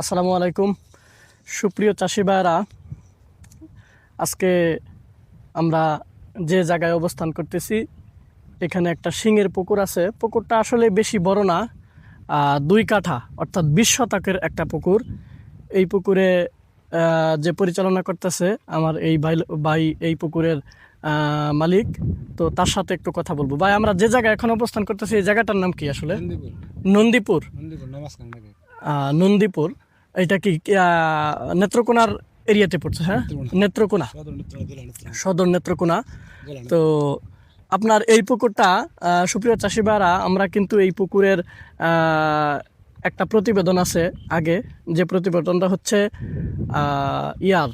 আসসালামু আলাইকুম। সুপ্রিয় চাষি ভাইরা আজকে আমরা যে জায়গায় অবস্থান করতেছি এখানে একটা শিঙের পুকুর আছে। পুকুরটা আসলে বেশি বড় না দুই কাঠা অর্থাৎ বিশ শতকের একটা পুকুর। এই পুকুরে যে পরিচালনা করতেছে আমার এই ভাই ভাই এই পুকুরের মালিক। তো তার সাথে একটু কথা বলব। ভাই আমরা যে জায়গায় এখন অবস্থান করতেছি এই জায়গাটার নাম কি আসলে? নন্দীপুর। নন্দীপুর। এটা কি নেত্রকোনার এরিয়াতে পড়ছে হ্যাঁ? নেত্রকোনা। সদর নেত্রকোনা। তো আপনার এই পুকুরটা সুপ্রিয় চাষিবারা আমরা কিন্তু এই পুকুরের একটা প্রতিবেদন আছে আগে। যে প্রতিবেদনটা হচ্ছে ইয়ার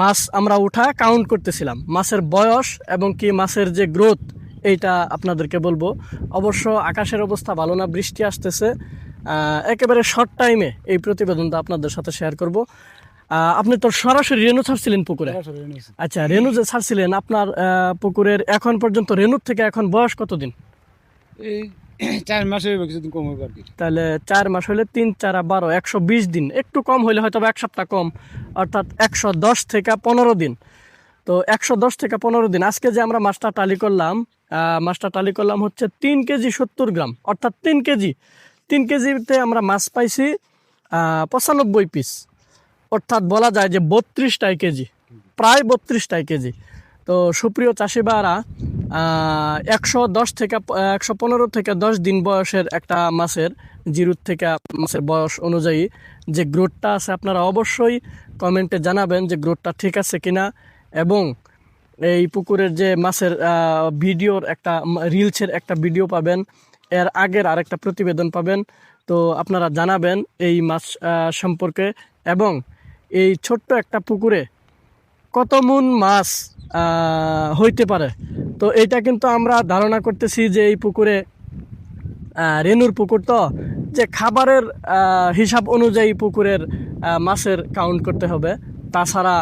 মাছ আমরা উঠা কাউন্ট করতেছিলাম। মাছের বয়স এবং কি মাছের যে গ্রোথ এইটা আপনাদেরকে বলব। অবশ্য আকাশের অবস্থা ভালো না বৃষ্টি আসতেছে। একেবারে শর্ট টাইমে এই প্রতিবেদনটা আপনাদের সাথে শেয়ার করব। আপনি তো সরাসরি রেণু ছাড়ছিলেন পুকুরে? আচ্ছা রেনু যে ছাড়ছিলেন আপনার পুকুরের এখন পর্যন্ত রেনুর থেকে এখন বয়স কতদিন? এই চার মাসে কিছুদিন কম আর কি। তাহলে চার মাস হলে তিন চারা বারো একশো বিশ দিন। একটু কম হইলে হয়তো এক সপ্তাহ কম অর্থাৎ একশো দশ থেকে পনেরো দিন। তো একশো দশ থেকে পনেরো দিন। আজকে যে আমরা মাছটা টালি করলাম মাছটা টালি করলাম হচ্ছে তিন কেজি সত্তর গ্রাম অর্থাৎ তিন কেজি। তিন কেজিতে আমরা মাছ পাইছি পঁচানব্বই পিস। অর্থাৎ বলা যায় যে বত্রিশটাই কেজি, প্রায় বত্রিশটাই কেজি। তো সুপ্রিয় চাষিবারা একশো দশ থেকে, একশো পনেরো থেকে দশ দিন বয়সের একটা মাছের জিরুর থেকে মাছের বয়স অনুযায়ী যে গ্রোথটা আছে, আপনারা অবশ্যই কমেন্টে জানাবেন যে গ্রোথটা ঠিক আছে কিনা এবং এই পুকুরের যে মাছের ভিডিওর একটা, রিলসের একটা ভিডিও পাবেন। এর আগের আরেকটা প্রতিবেদন পাবেন। তো আপনারা জানাবেন এই মাছ সম্পর্কে এবং এই ছোট্ট একটা পুকুরে কত মুন মাছ হইতে পারে। তো এটা কিন্তু আমরা ধারণা করতেছি যে এই পুকুরে রেনুর পুকুর তো, যে খাবারের হিসাব অনুযায়ী পুকুরের মাছের কাউন্ট করতে হবে। তাছাড়া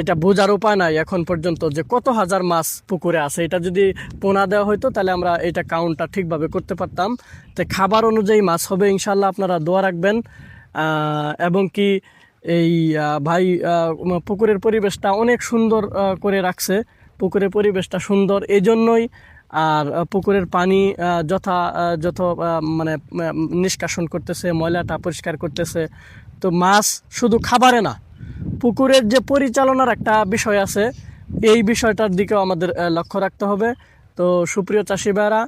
এটা বোঝার উপায় নাই এখন পর্যন্ত যে কত হাজার মাছ পুকুরে আছে। এটা যদি পোনা দেওয়া হইতো, তাহলে আমরা এটা কাউন্টটা ঠিকভাবে করতে পারতাম। তো খাবার অনুযায়ী মাছ হবে ইনশাল্লাহ আপনারা দোয়া রাখবেন। এবং কি এই ভাই পুকুরের পরিবেশটা অনেক সুন্দর করে রাখছে। পুকুরের পরিবেশটা সুন্দর এই জন্যই আর পুকুরের পানি যথা যত মানে নিষ্কাশন করতেছে, ময়লাটা পরিষ্কার করতেছে। তো মাছ শুধু খাবারে না পুকুরের যে পরিচালনার একটা বিষয় আছে, এই বিষয়টার দিকেও আমাদের লক্ষ্য রাখতে হবে। তো সুপ্রিয় চাষি ভাইরা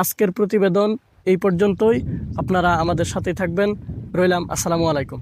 আজকের প্রতিবেদন এই পর্যন্তই। আপনারা আমাদের সাথে থাকবেন। রইলাম, আসসালামু আলাইকুম।